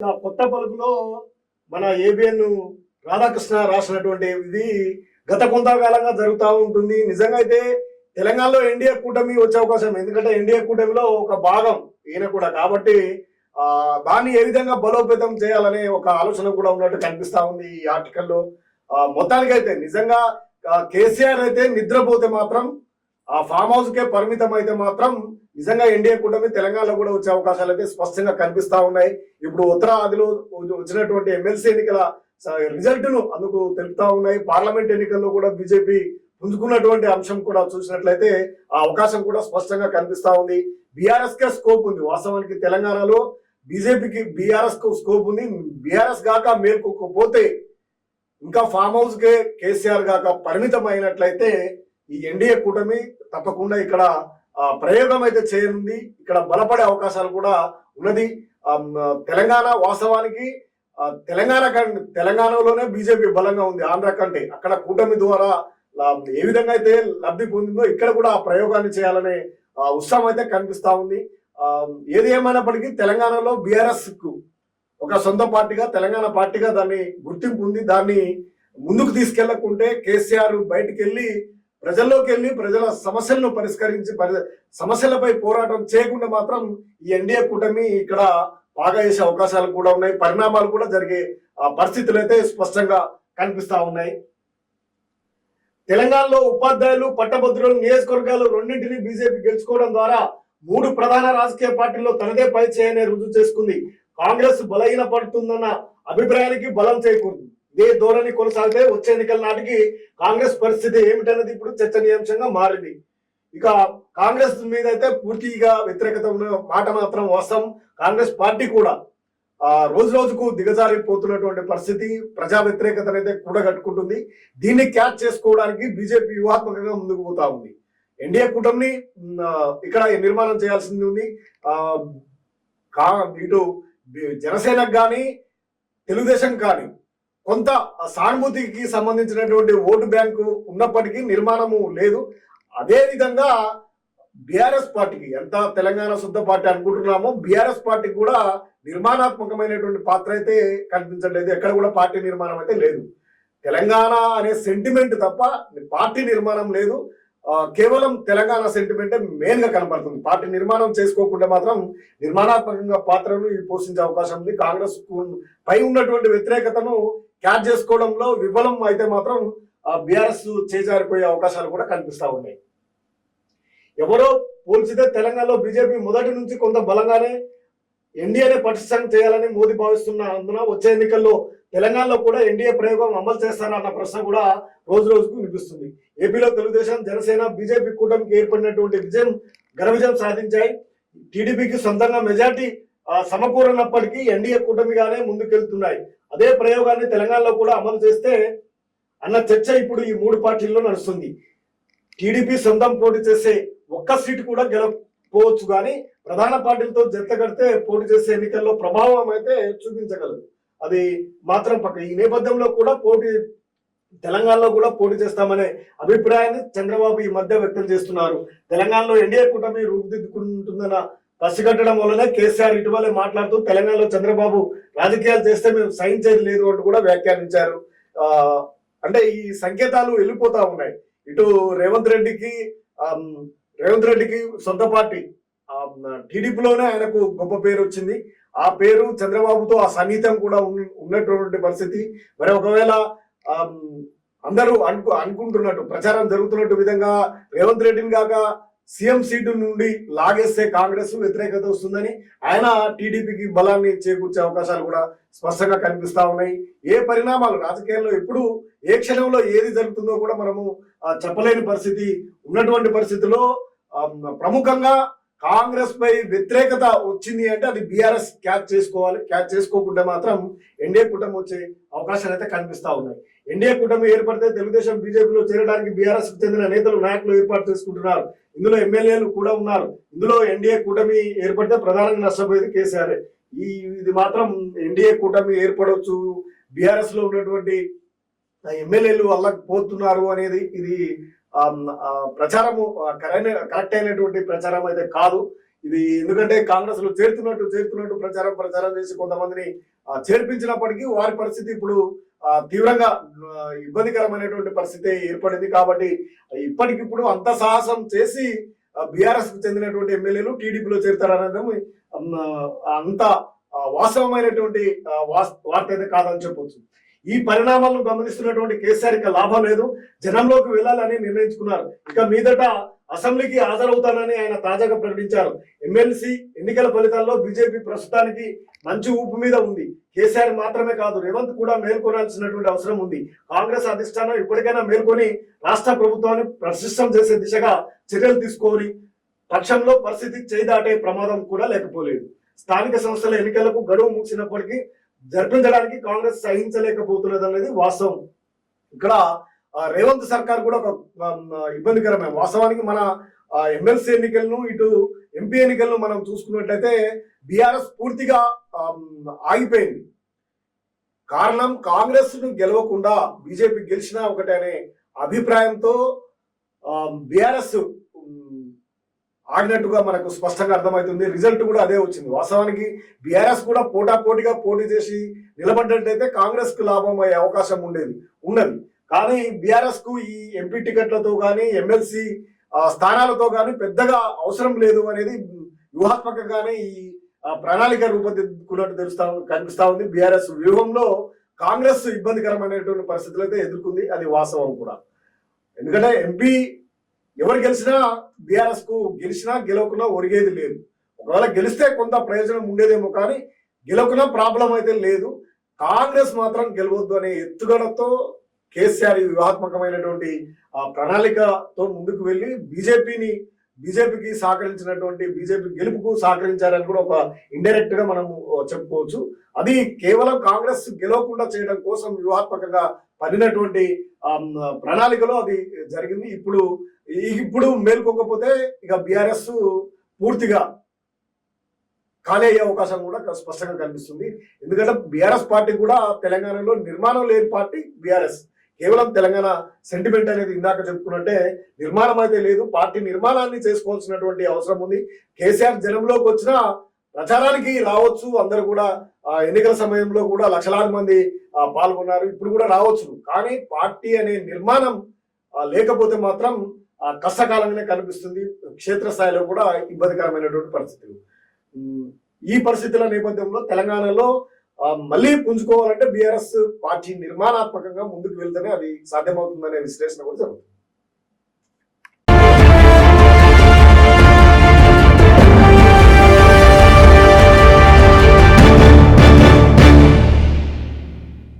కొత్త పలుకులో మన ఏబిఎన్ రాధాకృష్ణ రాసినటువంటి ఇది గత కొంతకాలంగా జరుగుతూ ఉంటుంది. నిజంగా అయితే తెలంగాణలో ఎన్డీఏ కూటమి వచ్చే అవకాశం ఎందుకంటే ఎన్డీఏ కూటమిలో ఒక భాగం ఈయన కూడా. కాబట్టి ఆ దాన్ని ఏ విధంగా బలోపేతం చేయాలనే ఒక ఆలోచన కూడా ఉన్నట్టు కనిపిస్తా ఉంది ఈ ఆర్టికల్లో. ఆ, మొత్తానికైతే నిజంగా కేసీఆర్ అయితే నిద్రపోతే మాత్రం ఆ ఫామ్ హౌస్ కే పరిమితం అయితే మాత్రం నిజంగా ఎన్డీఏ కూటమి తెలంగాణలో కూడా వచ్చే అవకాశాలు అయితే స్పష్టంగా కనిపిస్తా ఉన్నాయి. ఇప్పుడు ఉత్తరాదిలో వచ్చినటువంటి ఎమ్మెల్సీ ఎన్నికల రిజల్ట్ను అందుకు తెలుపుతా ఉన్నాయి. పార్లమెంట్ ఎన్నికల్లో కూడా బీజేపీ పుంజుకున్నటువంటి అంశం కూడా చూసినట్లయితే ఆ అవకాశం కూడా స్పష్టంగా కనిపిస్తా ఉంది. బీఆర్ఎస్ కే స్కోప్ ఉంది. వాస్తవానికి తెలంగాణలో బీజేపీకి బీఆర్ఎస్కు స్కోప్ ఉంది. బీఆర్ఎస్ గాక మేల్కోకపోతే ఇంకా ఫామ్ హౌస్ కే కేసీఆర్ గాక పరిమితం అయినట్లయితే ఈ ఎన్డీఏ కూటమి తప్పకుండా ఇక్కడ ప్రయోగం అయితే చేయనుంది. ఇక్కడ బలపడే అవకాశాలు కూడా ఉన్నది. తెలంగాణ వాస్తవానికి తెలంగాణ కం- తెలంగాణలోనే బీజేపీ బలంగా ఉంది. ఆంధ్ర కంటే అక్కడ కూటమి ద్వారా ఏ విధంగా అయితే లబ్ధి పొందిందో ఇక్కడ కూడా ఆ ప్రయోగాన్ని చేయాలనే ఉత్సాహం అయితే కనిపిస్తా ఉంది. ఏది ఏమైనప్పటికీ తెలంగాణలో బీఆర్ఎస్కు ఒక సొంత పార్టీగా తెలంగాణ పార్టీగా దాన్ని గుర్తింపు ఉంది. దాన్ని ముందుకు తీసుకెళ్ళకుంటే కేసీఆర్ బయటికి వెళ్ళి ప్రజల్లోకి వెళ్ళి ప్రజల సమస్యలను పరిష్కరించి పరి- సమస్యలపై పోరాటం చేయకుండా మాత్రం ఈ ఎన్డీఏ కూటమి ఇక్కడ బాగా చేసే అవకాశాలు కూడా ఉన్నాయి. పరిణామాలు కూడా జరిగే ఆ, పరిస్థితులు అయితే స్పష్టంగా కనిపిస్తా ఉన్నాయి. తెలంగాణలో ఉపాధ్యాయులు పట్టభద్రులు నియోజకవర్గాలు రెండింటిని బీజేపీ గెలుచుకోవడం ద్వారా మూడు ప్రధాన రాజకీయ పార్టీల్లో తనదే పై చేయని రుజువు చేసుకుంది. కాంగ్రెస్ బలహీన పడుతుందన్న అభిప్రాయానికి బలం చేకూరుతుంది. ఇదే ధోరణి కొనసాగితే వచ్చే ఎన్నికల నాటికి కాంగ్రెస్ పరిస్థితి ఏమిటన్నది ఇప్పుడు చర్చనీయాంశంగా మారింది. ఇక కాంగ్రెస్ మీద అయితే పూర్తిగా వ్యతిరేకత ఉన్న మాట మాత్రం వాస్తవం. కాంగ్రెస్ పార్టీ కూడా ఆ రోజు రోజుకు దిగజారిపోతున్నటువంటి పరిస్థితి ప్రజా వ్యతిరేకత అయితే కూడగట్టుకుంటుంది. దీన్ని క్యాచ్ చేసుకోవడానికి బీజేపీ వ్యూహాత్మకంగా ముందుకు పోతా ఉంది. ఎన్డీఏ కూటమిని ఇక్కడ నిర్మాణం చేయాల్సింది ఉంది. ఆ కా ఇటు జనసేనకు కానీ తెలుగుదేశం కానీ కొంత సానుభూతికి సంబంధించినటువంటి ఓటు బ్యాంకు ఉన్నప్పటికీ నిర్మాణము లేదు. అదే విధంగా బీఆర్ఎస్ పార్టీకి ఎంత తెలంగాణ శుద్ధ పార్టీ అనుకుంటున్నామో బీఆర్ఎస్ పార్టీకి కూడా నిర్మాణాత్మకమైనటువంటి పాత్ర అయితే కనిపించట్లేదు. ఎక్కడ కూడా పార్టీ నిర్మాణం అయితే లేదు. తెలంగాణ అనే సెంటిమెంట్ తప్ప పార్టీ నిర్మాణం లేదు. కేవలం తెలంగాణ సెంటిమెంటే మెయిన్గా కనపడుతుంది. పార్టీ నిర్మాణం చేసుకోకుండా మాత్రం నిర్మాణాత్మకంగా పాత్రను పోషించే అవకాశం ఉంది. కాంగ్రెస్ పై ఉన్నటువంటి వ్యతిరేకతను క్యాచ్ చేసుకోవడంలో విఫలం అయితే మాత్రం బీఆర్ఎస్ చేజారిపోయే అవకాశాలు కూడా కనిపిస్తా ఉన్నాయి. ఎవరో పోల్చితే తెలంగాణలో బీజేపీ మొదటి నుంచి కొంత బలంగానే ఎన్డీఏనే పటిష్టం చేయాలని మోదీ భావిస్తున్న అందున వచ్చే ఎన్నికల్లో తెలంగాణలో కూడా ఎన్డీఏ ప్రయోగం అమలు చేస్తారన్న ప్రశ్న కూడా రోజు రోజుకు వినిపిస్తుంది. ఏపీలో తెలుగుదేశం జనసేన బీజేపీ కూటమికి ఏర్పడినటువంటి విజయం ఘన విజయం సాధించాయి. టీడీపీకి సొంతంగా మెజార్టీ సమకూరనప్పటికీ ఎన్డీఏ కూటమిగానే ముందుకెళ్తున్నాయి. అదే ప్రయోగాన్ని తెలంగాణలో కూడా అమలు చేస్తే అన్న చర్చ ఇప్పుడు ఈ మూడు పార్టీల్లో నడుస్తుంది. టీడీపీ సొంతం పోటీ చేసే ఒక్క సీటు కూడా గెలకపోవచ్చు కానీ ప్రధాన పార్టీలతో జత కడితే పోటీ చేసే ఎన్నికల్లో ప్రభావం అయితే చూపించగలదు. అది మాత్రం పక్క. ఈ నేపథ్యంలో కూడా పోటీ తెలంగాణలో కూడా పోటీ చేస్తామనే అభిప్రాయాన్ని చంద్రబాబు ఈ మధ్య వ్యక్తం చేస్తున్నారు. తెలంగాణలో ఎన్డీఏ కూటమి రూపుదిద్దుకుంటుందన్న పసిగట్టడం వల్లనే కేసీఆర్ ఇటీవలే మాట్లాడుతూ తెలంగాణలో చంద్రబాబు రాజకీయాలు చేస్తే మేము సహించేది లేదు అంటూ కూడా వ్యాఖ్యానించారు. ఆ, అంటే ఈ సంకేతాలు వెళ్ళిపోతా ఉన్నాయి. ఇటు రేవంత్ రెడ్డికి రేవంత్ రెడ్డికి సొంత పార్టీ టీడీపీలోనే ఆయనకు గొప్ప పేరు వచ్చింది. ఆ పేరు చంద్రబాబుతో ఆ సన్నిహితం కూడా ఉన్నటువంటి పరిస్థితి. మరి ఒకవేళ అందరూ అనుకు అనుకుంటున్నట్టు ప్రచారం జరుగుతున్నట్టు విధంగా రేవంత్ రెడ్డిని కాక సీఎం సీటు నుండి లాగేస్తే కాంగ్రెస్ వ్యతిరేకత వస్తుందని ఆయన టీడీపీకి బలాన్ని చేకూర్చే అవకాశాలు కూడా స్పష్టంగా కనిపిస్తా ఉన్నాయి. ఏ పరిణామాలు రాజకీయాల్లో ఎప్పుడు ఏ క్షణంలో ఏది జరుగుతుందో కూడా మనము చెప్పలేని పరిస్థితి ఉన్నటువంటి పరిస్థితిలో ప్రముఖంగా కాంగ్రెస్ పై వ్యతిరేకత వచ్చింది అంటే అది బీఆర్ఎస్ క్యాచ్ చేసుకోవాలి క్యాచ్ చేసుకోకుండా మాత్రం ఎన్డీఏ కూటమి వచ్చే అవకాశాలు అయితే కనిపిస్తా ఉన్నాయి. ఎన్డీఏ కూటమి ఏర్పడితే తెలుగుదేశం బీజేపీలో చేరడానికి బీఆర్ఎస్ చెందిన నేతలు నాయకులు ఏర్పాటు చేసుకుంటున్నారు. ఇందులో ఎమ్మెల్యేలు కూడా ఉన్నారు. ఇందులో ఎన్డీఏ కూటమి ఏర్పడితే ప్రధానంగా నష్టపోయేది కేసీఆర్. ఈ ఇది మాత్రం ఎన్డీఏ కూటమి ఏర్పడవచ్చు బీఆర్ఎస్లో ఉన్నటువంటి ఎమ్మెల్యేలు అల్లకపోతున్నారు పోతున్నారు అనేది ఇది ప్రచారము కరైన కరెక్ట్ అయినటువంటి ప్రచారం అయితే కాదు. ఇది ఎందుకంటే కాంగ్రెస్లో చేరుతున్నట్టు చేరుతున్నట్టు ప్రచారం ప్రచారం చేసి కొంతమందిని చేర్పించినప్పటికీ వారి పరిస్థితి ఇప్పుడు తీవ్రంగా ఇబ్బందికరమైనటువంటి పరిస్థితి ఏర్పడింది కాబట్టి ఇప్పటికిప్పుడు అంత సాహసం చేసి బీఆర్ఎస్కు చెందినటువంటి ఎమ్మెల్యేలు టీడీపీలో చేరుతారనేది అంత వాస్తవమైనటువంటి వార్త అయితే కాదని చెప్పొచ్చు. ఈ పరిణామాలను గమనిస్తున్నటువంటి కేసీఆర్ ఇక లాభం లేదు. జనంలోకి వెళ్ళాలని నిర్ణయించుకున్నారు. ఇక మీదట అసెంబ్లీకి హాజరవుతానని ఆయన తాజాగా ప్రకటించారు. ఎమ్మెల్సీ ఎన్నికల ఫలితాల్లో బీజేపీ ప్రస్తుతానికి మంచి ఊపు మీద ఉంది. కేసీఆర్ మాత్రమే కాదు రేవంత్ కూడా మేల్కొనాల్సినటువంటి అవసరం ఉంది. కాంగ్రెస్ అధిష్టానం ఇప్పటికైనా మేల్కొని రాష్ట్ర ప్రభుత్వాన్ని ప్రతిష్టం చేసే దిశగా చర్యలు తీసుకోవాలి పక్షంలో పరిస్థితి చేదాటే ప్రమాదం కూడా లేకపోలేదు. స్థానిక సంస్థల ఎన్నికలకు గడువు ముగిసినప్పటికీ జరిపించడానికి కాంగ్రెస్ సహించలేకపోతున్నది అనేది వాస్తవం. ఇక్కడ రేవంత్ సర్కార్ కూడా ఒక ఇబ్బందికరమే వాస్తవానికి మన ఎమ్మెల్సీ ఎన్నికలను ఇటు ఎంపీ ఎన్నికలను మనం చూసుకున్నట్లయితే బీఆర్ఎస్ పూర్తిగా ఆగిపోయింది. కారణం కాంగ్రెస్ను గెలవకుండా బీజేపీ గెలిచినా ఒకటే అనే అభిప్రాయంతో బీఆర్ఎస్ ఆడినట్టుగా మనకు స్పష్టంగా అర్థమవుతుంది. రిజల్ట్ కూడా అదే వచ్చింది. వాస్తవానికి బీఆర్ఎస్ కూడా పోటా పోటీగా పోటీ చేసి నిలబడ్డట్టయితే కాంగ్రెస్కు లాభం అయ్యే అవకాశం ఉండేది. ఉన్నది. కానీ బీఆర్ఎస్కు ఈ ఎంపీ టికెట్లతో కానీ ఎమ్మెల్సీ స్థానాలతో కానీ పెద్దగా అవసరం లేదు అనేది వ్యూహాత్మకంగానే ఈ ప్రణాళిక రూపొందించుకున్నట్టు తెలుస్తా కనిపిస్తా ఉంది. బీఆర్ఎస్ వ్యూహంలో కాంగ్రెస్ ఇబ్బందికరమైనటువంటి పరిస్థితులు అయితే ఎదుర్కొంది. అది వాస్తవం కూడా. ఎందుకంటే ఎంపీ ఎవరు గెలిచినా బీఆర్ఎస్కు గెలిచినా గెలవకున్నా ఒరిగేది లేదు. ఒకవేళ గెలిస్తే కొంత ప్రయోజనం ఉండేదేమో కానీ గెలవకున్నా ప్రాబ్లం అయితే లేదు. కాంగ్రెస్ మాత్రం గెలవద్దు అనే ఎత్తుగడతో కేసీఆర్ వ్యూహాత్మకమైనటువంటి ఆ ప్రణాళికతో ముందుకు వెళ్ళి బీజేపీని బీజేపీకి సహకరించినటువంటి బీజేపీ గెలుపుకు సహకరించారని కూడా ఒక ఇండైరెక్ట్గా మనము చెప్పుకోవచ్చు. అది కేవలం కాంగ్రెస్ గెలవకుండా చేయడం కోసం వ్యూహాత్మకంగా పడినటువంటి ప్రణాళికలో అది జరిగింది. ఇప్పుడు ఇప్పుడు మేల్కోకపోతే ఇక బీఆర్ఎస్ పూర్తిగా ఖాళీ అయ్యే అవకాశం కూడా స్పష్టంగా కనిపిస్తుంది. ఎందుకంటే బీఆర్ఎస్ పార్టీ కూడా తెలంగాణలో నిర్మాణం లేని పార్టీ బీఆర్ఎస్ కేవలం తెలంగాణ సెంటిమెంట్ అనేది ఇందాక చెప్పుకున్నట్టే నిర్మాణం అయితే లేదు పార్టీ నిర్మాణాన్ని చేసుకోవాల్సినటువంటి అవసరం ఉంది. కేసీఆర్ జనంలోకి వచ్చిన ప్రచారానికి రావచ్చు. అందరూ కూడా ఎన్నికల సమయంలో కూడా లక్షలాది మంది పాల్గొన్నారు. ఇప్పుడు కూడా రావచ్చు. కానీ పార్టీ అనే నిర్మాణం లేకపోతే మాత్రం కష్టకాలంగానే కనిపిస్తుంది. క్షేత్రస్థాయిలో కూడా ఇబ్బందికరమైనటువంటి పరిస్థితులు. ఈ పరిస్థితుల నేపథ్యంలో తెలంగాణలో మళ్ళీ పుంజుకోవాలంటే బీఆర్ఎస్ పార్టీ నిర్మాణాత్మకంగా ముందుకు వెళ్తేనే అది సాధ్యమవుతుందనే విశ్లేషణ కూడా జరుగుతుంది.